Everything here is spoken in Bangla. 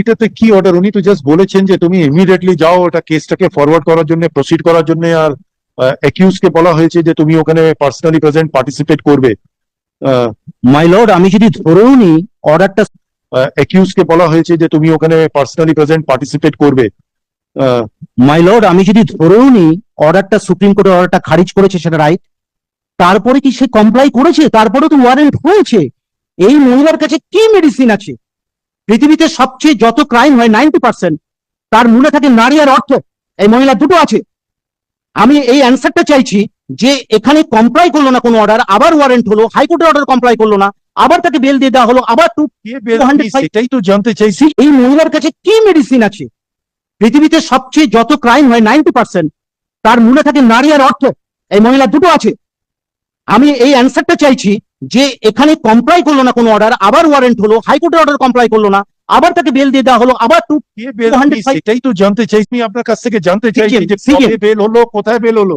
এটাতে কি অর্ডার উনি তো জাস্ট বলেছেন যে তুমি ইমিডিয়েটলি যাও ওটা কেসটাকে ফরওয়ার্ড করার জন্য প্রসিড করার জন্য আর অ্যাকিউজ কে বলা হয়েছে যে তুমি ওখানে পার্সোনালি প্রেজেন্ট পার্টিসিপেট করবে। মাই লর্ড আমি যদি ধরেও নিই অর্ডারটা অ্যাকিউজ কে বলা হয়েছে যে তুমি ওখানে পার্সোনালি প্রেজেন্ট পার্টিসিপেট করবে। মাই লর্ড আমি যদি ধরেও নিই অর্ডারটা সুপ্রিম কোর্টের অর্ডারটা খারিজ করেছে সেটা রাইট তারপরে কি সে কমপ্লাই করেছে? তারপরে তো ওয়ারেন্ট হয়েছে। এই মহিলার কাছে কি মেডিসিন আছে? পৃথিবীতে সবচেয়ে যত ক্রাইম হয় নাইনটি পার্সেন্ট তার মূলে থাকে নারী আর অর্থ। এই মহিলা দুটো আছে। আমি এই অ্যান্সারটা চাইছি যে এখানে কমপ্লাই করল না কোনো অর্ডার আবার ওয়ারেন্ট হলো হাইকোর্টের অর্ডার কমপ্লাই করল না আবার তাকে বেল দিয়ে দেওয়া হলো আবার টু কে বেল 205 আমি সেটাই তো জানতে চাইছি। এই মহিলার কাছে কি মেডিসিন আছে? পৃথিবীতে সবচেয়ে যত ক্রাইম হয় নাইনটি পার্সেন্ট তার মূলে থাকে নারী আর অর্থ। এই মহিলা দুটো আছে। আমি এই অ্যান্সারটা চাইছি যে এখানে কমপ্লাই করল না কোনো অর্ডার আবার ওয়ারেন্ট হলো হাইকোর্টের অর্ডার কমপ্লাই করল না আবার তাকে বেল দিয়ে দেওয়া হলো আবার টু কে বেল আমি 205 সেটাই তো জানতে চাইছি আমি আপনার কাছ থেকে জানতে চাইছি যে বেল হলো কোথায় বেল হলো।